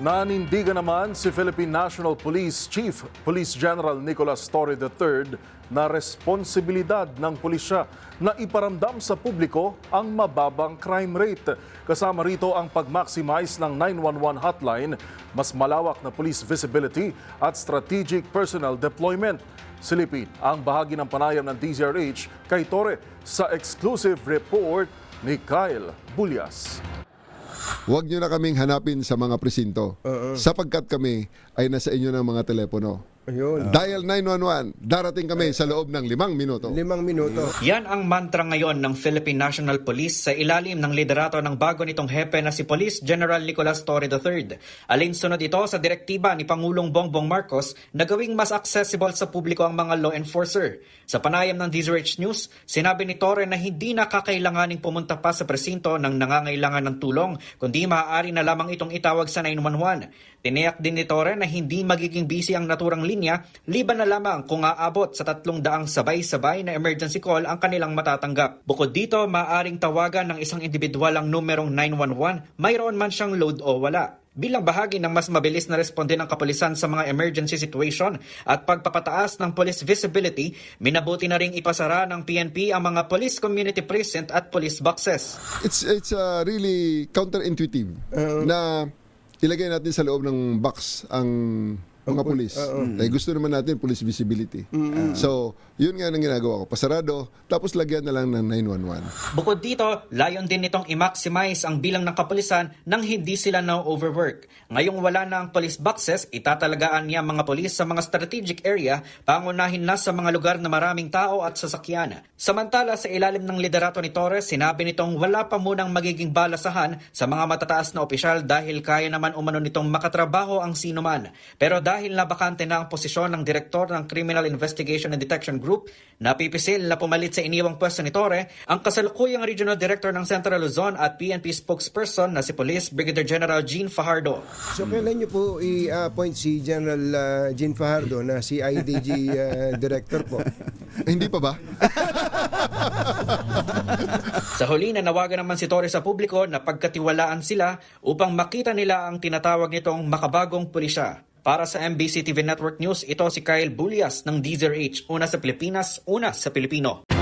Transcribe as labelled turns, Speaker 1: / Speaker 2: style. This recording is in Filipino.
Speaker 1: Nanindigan naman si Philippine National Police Chief Police General Nicolas Torre III na responsibilidad ng pulisya na iparamdam sa publiko ang mababang crime rate. Kasama rito ang pag-maximize ng 911 hotline, mas malawak na police visibility at strategic personnel deployment. Silipin ang bahagi ng panayam ng DZRH kay Torre sa exclusive report ni Kyle Bulyas.
Speaker 2: Huwag nyo na kaming hanapin sa mga presinto. Sapagkat kami ay nasa inyo ng mga telepono.
Speaker 3: Ayun.
Speaker 2: Dial 911. Darating kami sa loob ng limang minuto.
Speaker 3: Limang minuto.
Speaker 4: Yan ang mantra ngayon ng Philippine National Police sa ilalim ng liderato ng bago nitong hepe na si Police General Nicolas Torre III. Alinsunod ito sa direktiba ni Pangulong Bongbong Marcos na gawing mas accessible sa publiko ang mga law enforcer. Sa panayam ng DZRH News, sinabi ni Torre na hindi na kakailanganing pumunta pa sa presinto ng nangangailangan ng tulong, kundi maaari na lamang itong itawag sa 911. Tiniyak din ni Torre na hindi magiging busy ang naturang linya, liban na lamang kung aabot sa tatlong daang sabay-sabay na emergency call ang kanilang matatanggap. Bukod dito, maaaring tawagan ng isang individual ang numerong 911, mayroon man siyang load o wala. Bilang bahagi ng mas mabilis na responde ng kapulisan sa mga emergency situation at pagpapataas ng police visibility, minabuti na ring ipasara ng PNP ang mga police community precinct at police boxes.
Speaker 2: It's it's uh, really counterintuitive na ilagay natin sa loob ng box ang mga pulis. Eh, gusto naman natin police visibility. So, yun nga ang ginagawa ko. Pasarado, tapos lagyan na lang ng 911.
Speaker 4: Bukod dito, layon din nitong i-maximize ang bilang ng kapulisan nang hindi sila na-overwork. Ngayong wala na ang police boxes, itatalagaan niya ang mga polis sa mga strategic area, pangunahin na sa mga lugar na maraming tao at sasakyan. Samantala, sa ilalim ng liderato ni Torres, sinabi nitong wala pa munang magiging balasahan sa mga matataas na opisyal dahil kaya naman umano nitong makatrabaho ang sino man. Pero dahil nabakante na ang posisyon ng direktor ng Criminal Investigation and Detection Group, napipisil na pumalit sa iniwang pwesto ni Torre ang kasalukuyang Regional Director ng Central Luzon at PNP spokesperson na si Police Brigadier General Gene Fajardo.
Speaker 3: So kailan niyo po i-appoint si General uh, Jean Fajardo na si IDG uh, Director po?
Speaker 2: Eh, hindi pa ba?
Speaker 4: Sa huli, nanawagan naman si Torres sa publiko na pagkatiwalaan sila upang makita nila ang tinatawag nitong makabagong pulisya. Para sa MBC TV Network News, ito si Kyle Bulias ng DZRH, una sa Pilipinas, una sa Pilipino.